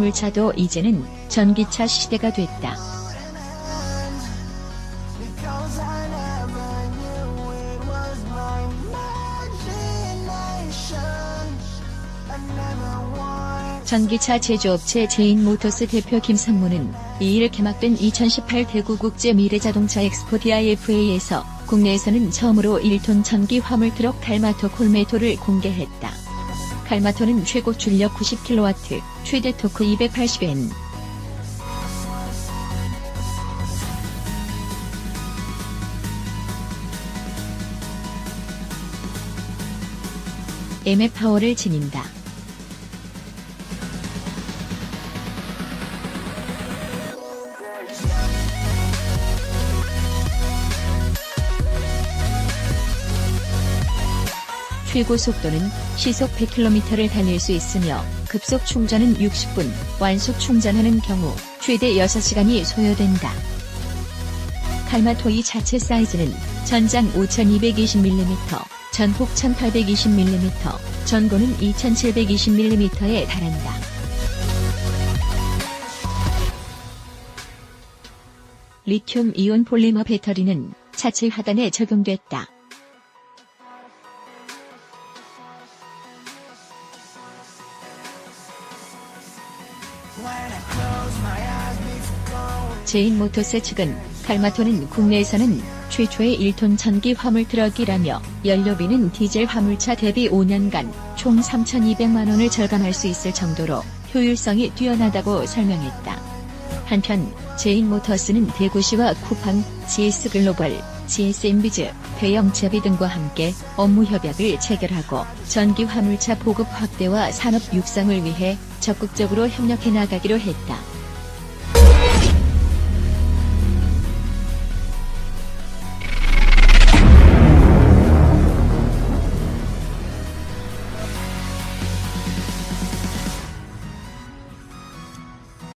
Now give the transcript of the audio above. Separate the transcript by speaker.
Speaker 1: 자동차도 이제는 전기차 시대가 됐다. 전기차 제조업체 제인모터스 대표 김상무는 2일 개막된 2018 대구 국제 미래자동차 엑스포 DIFA에서 국내에서는 처음으로 1톤 전기 화물 트럭 갈마토 콜메토를 공개했다. 갈마토는 최고 출력 90kW, 최대 토크 280N. M의 파워를 지닌다. 최고 속도는 시속 100km를 달릴 수 있으며 급속 충전은 60분, 완속 충전하는 경우 최대 6시간이 소요된다. 칼마토이 자체 사이즈는 전장 5220mm, 전폭 1820mm, 전고는 2720mm에 달한다. 리튬 이온 폴리머 배터리는 차체 하단에 적용됐다. 제인 모터스 측은 칼마토는 국내에서는 최초의 1톤 전기 화물 트럭이라며 연료비는 디젤 화물차 대비 5년간 총 3,200만 원을 절감할 수 있을 정도로 효율성이 뛰어나다고 설명했다. 한편 제인 모터스는 대구시와 쿠팡, GS글로벌, GS엠비즈, 대영체비 등과 함께 업무 협약을 체결하고 전기 화물차 보급 확대와 산업 육성을 위해 적극적으로 협력해 나가기로 했다.